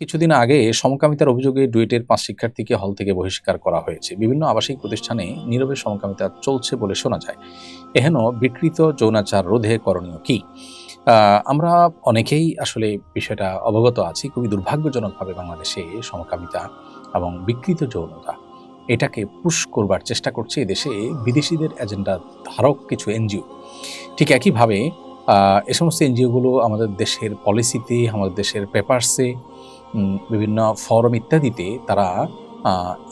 কিছুদিন আগে সমকামিতার অভিযোগে ডুয়েটের পাঁচ শিক্ষার্থীকে হল থেকে বহিষ্কার করা হয়েছে। বিভিন্ন আবাসিক প্রতিষ্ঠানে নীরবে সমকামিতা চলছে বলে শোনা যায়। এহেন বিকৃত যৌনাচার রোধে করণীয় কি? আমরা অনেকেই আসলে বিষয়টা অবগত আছি, খুবই দুর্ভাগ্যজনকভাবে বাংলাদেশে সমকামিতা এবং বিকৃত যৌনতা। এটাকে পুশ করবার চেষ্টা করছে দেশে বিদেশিদের এজেন্ডা ধারক কিছু এনজিও। ঠিক একইভাবে এ সমস্ত এনজিওগুলো আমাদের দেশের পলিসিতে, আমাদের দেশের পেপারসে বিভিন্ন ফরম ইত্যাদিতে তারা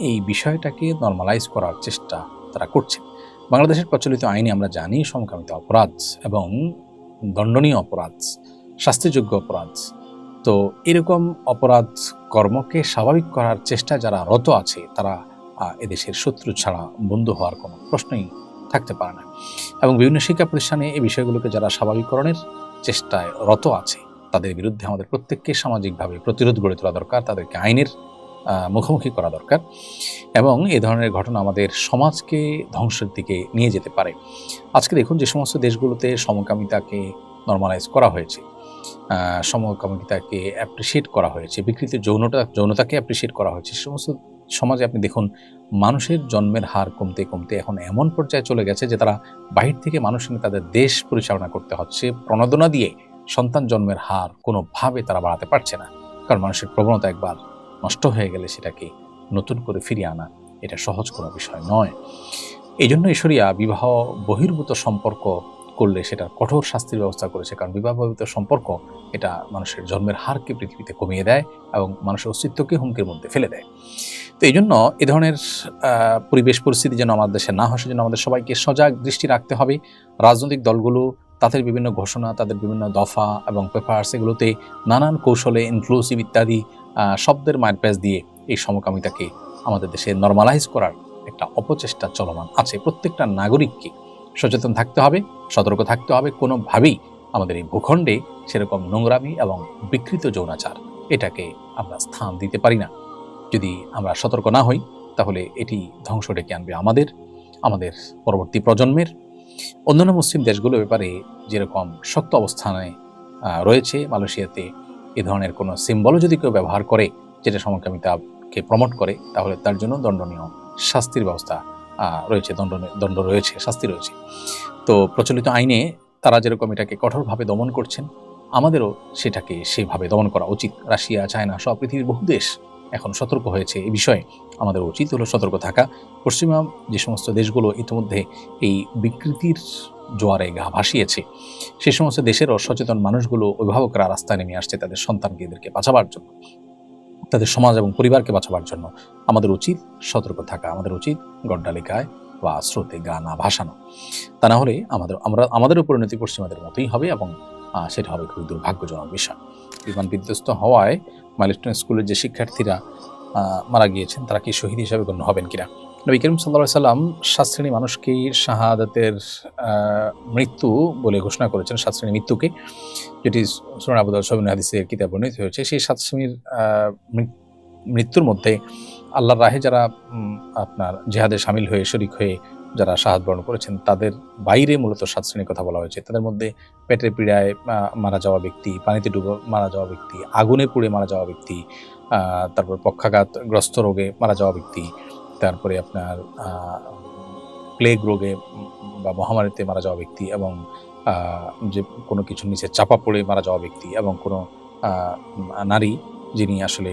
এই বিষয়টাকে নর্মালাইজ করার চেষ্টা তারা করছে। বাংলাদেশের প্রচলিত আইনে আমরা জানি সমকামিতা অপরাধ এবং দণ্ডনীয় অপরাধ, শাস্তিযোগ্য অপরাধ। তো এরকম অপরাধ কর্মকে স্বাভাবিক করার চেষ্টা যারা রত আছে, তারা এদেশের শত্রু ছাড়া বন্ধু হওয়ার কোনো প্রশ্নই থাকতে পারে না। এবং বিভিন্ন শিক্ষা প্রতিষ্ঠানে এই বিষয়গুলোকে যারা স্বাভাবিককরণের চেষ্টায় রত আছে তাদের বিরুদ্ধে আমাদের প্রত্যেককে সামাজিকভাবে প্রতিরোধ গড়ে তোলা দরকার, তাদেরকে আইনের মুখোমুখি করা দরকার এবং এ ধরনের ঘটনা আমাদের সমাজকে ধ্বংসের দিকে নিয়ে যেতে পারে। আজকে দেখুন যে সমস্ত দেশগুলোতে সমকামিতাকে নর্মালাইজ করা হয়েছে। সমকামিতাকে অ্যাপ্রিসিয়েট করা হয়েছে। বিকৃত যৌনতা, যৌনতাকে অ্যাপ্রিসিয়েট করা হয়েছে। সে সমস্ত সমাজে আপনি দেখুন, মানুষের জন্মের হার কমতে কমতে এখন এমন পর্যায়ে চলে গেছে যে তারা বাহির থেকে মানুষ তাদের দেশ পরিচালনা করতে হচ্ছে, প্রণোদনা দিয়ে সন্তান জন্মের হার কোনোভাবে তারা বাড়াতে পারছে না। কারণ মানুষের প্রবণতা একবার নষ্ট হয়ে গেলে সেটাকে নতুন করে ফিরিয়ে আনা এটা সহজ কোনো বিষয় নয়। এই জন্য ঈশ্বরিয়া বিবাহ বহির্ভূত সম্পর্ক করলে সেটার কঠোর শাস্তির ব্যবস্থা করেছে। কারণ বিবাহ বহির্ভূত সম্পর্ক এটা মানুষের জন্মের হারকে পৃথিবীতে কমিয়ে দেয় এবং মানুষের অস্তিত্বকে হুমকির মধ্যে ফেলে দেয়। তো এই জন্য এ ধরনের পরিবেশ পরিস্থিতি যেন আমাদের দেশে না হয়, সেজন্য আমাদের সবাইকে সজাগ দৃষ্টি রাখতে হবে। রাজনৈতিক দলগুলো তাদের বিভিন্ন ঘোষণা, তাদের বিভিন্ন দফা এবং পেপার্স এগুলোতে নানান কৌশলে ইনক্লুসিভ ইত্যাদি শব্দের মারপ্যাচ দিয়ে এই সমকামিতাকে আমাদের দেশে নর্মালাইজ করার একটা অপচেষ্টা চলমান আছে প্রত্যেকটা নাগরিককে। সচেতন থাকতে হবে, সতর্ক থাকতে হবে, কোনোভাবেই আমাদের এই ভূখণ্ডে সেরকম নোংরামি এবং বিকৃত যৌনাচার এটাকে আমরা স্থান দিতে পারি না। যদি আমরা সতর্ক না হই, তাহলে এটি ধ্বংস ডেকে আনবে আমাদের আমাদের পরবর্তী প্রজন্মের। অন্যান্য মুসলিম দেশগুলো ব্যাপারে যেরকম শক্ত অবস্থানে রয়েছে মালয়েশিয়াতে, এ ধরনের কোনো সিম্বলও যদি কেউ ব্যবহার করে, যেটা সমকামিতাকে প্রমোট করে, তাহলে তার জন্য দণ্ডনীয় শাস্তির ব্যবস্থা রয়েছে দণ্ড দণ্ড রয়েছে, শাস্তি রয়েছে। তো প্রচলিত আইনে তারা যেরকম এটাকে কঠোরভাবে দমন করছেন, আমাদেরও সেটাকে সেভাবে দমন করা উচিত। রাশিয়া, চায়না সব পৃথিবীর বহু দেশ এখন সতর্ক হয়েছে এ বিষয়ে। আমাদের উচিত হলো সতর্ক থাকা। পশ্চিমা যে সমস্ত দেশগুলো ইতিমধ্যে এই বিকৃতির জোয়ারে গা ভাসিয়েছে, সে সমস্ত দেশের অসচেতন মানুষগুলো অভিভাবকরা রাস্তায় নেমে আসছে তাদের সন্তানকে এদেরকে বাঁচাবার জন্য, তাদের সমাজ এবং পরিবারকে বাঁচাবার জন্য। আমাদের উচিত সতর্ক থাকা, আমাদের উচিত গড্ডালিকায় বা স্রোতে গা না ভাসানো। তা না হলে আমাদের, আমরা আমাদেরও পরিণতি পশ্চিমাদের মতোই হবে এবং সেটা হবে খুবই দুর্ভাগ্যজনক বিষয়। বিমান বিধ্বস্ত হওয়ায় মাইলস্টোন স্কুলের যে শিক্ষার্থীরা মারা গিয়েছেন, তারা কি শহীদ হিসাবে গণ্য হবেন কিনা? নবী করিম সাল্লাহ সাল্লাম সাত শ্রেণি মানুষকে শাহাদাতের মৃত্যু বলে ঘোষণা করেছেন, সাত শ্রেণি মৃত্যুকে। যেটি সুরান আবুদ সবিন হাদিসের কিতাব বর্ণিত হয়েছে, সেই সাত শ্রেণির মৃত্যুর মধ্যে আল্লাহর রাহে যারা আপনার জেহাদে সামিল হয়ে শরিক হয়ে যারা শাহাদ বরণ করেছেন, তাদের বাইরে মূলত সাত শ্রেণির কথা বলা হয়েছে। তাদের মধ্যে পেটের পীড়ায় মারা যাওয়া ব্যক্তি, পানিতে ডুবে, মারা যাওয়া ব্যক্তি, আগুনে পুড়ে মারা যাওয়া ব্যক্তি তারপর পক্ষাঘাতগ্রস্ত রোগে মারা যাওয়া ব্যক্তি, তারপরে আপনার প্লেগ রোগে বা মহামারীতে মারা যাওয়া ব্যক্তি এবং যে কোনো কিছুর নিচে চাপা পড়ে মারা যাওয়া ব্যক্তি এবং কোনো নারী যিনি আসলে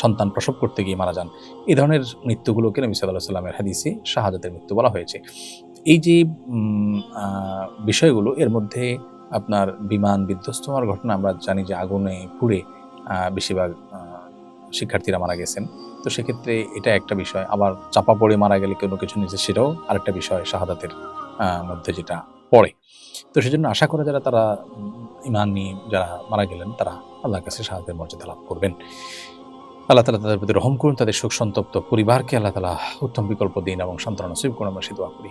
সন্তান প্রসব করতে গিয়ে মারা যান। এই ধরনের মৃত্যুগুলোকে নবী সাল্লাহ সাল্লামের হাদিসে শাহাদাতের মৃত্যু বলা হয়েছে। এই যে বিষয়গুলো, এর মধ্যে আপনার বিমান বিধ্বস্ত হওয়ার ঘটনা আমরা জানি যে আগুনে পুড়ে বেশিরভাগ শিক্ষার্থীরা মারা গেছেন। তো সেক্ষেত্রে এটা একটা বিষয়। আবার চাপা পড়ে মারা গেলে কোনো কিছু নিচে সেটাও আরেকটা বিষয় শাহাদাতের মধ্যে যেটা পড়ে। তো সেজন্য আশা করা যারা তারা ইমান নিয়ে যারা মারা গেলেন, তারা আল্লাহর কাছে শাহাদের মর্যাদা লাভ করবেন। আল্লাহ তালা তাদের প্রতি রহম করুন, তাদের শোক সন্তপ্ত পরিবারকে আল্লাহ তালা উত্তম বিকল্প দিন এবং সন্তান নসিব করুন। আমরা সে দোয়া করি।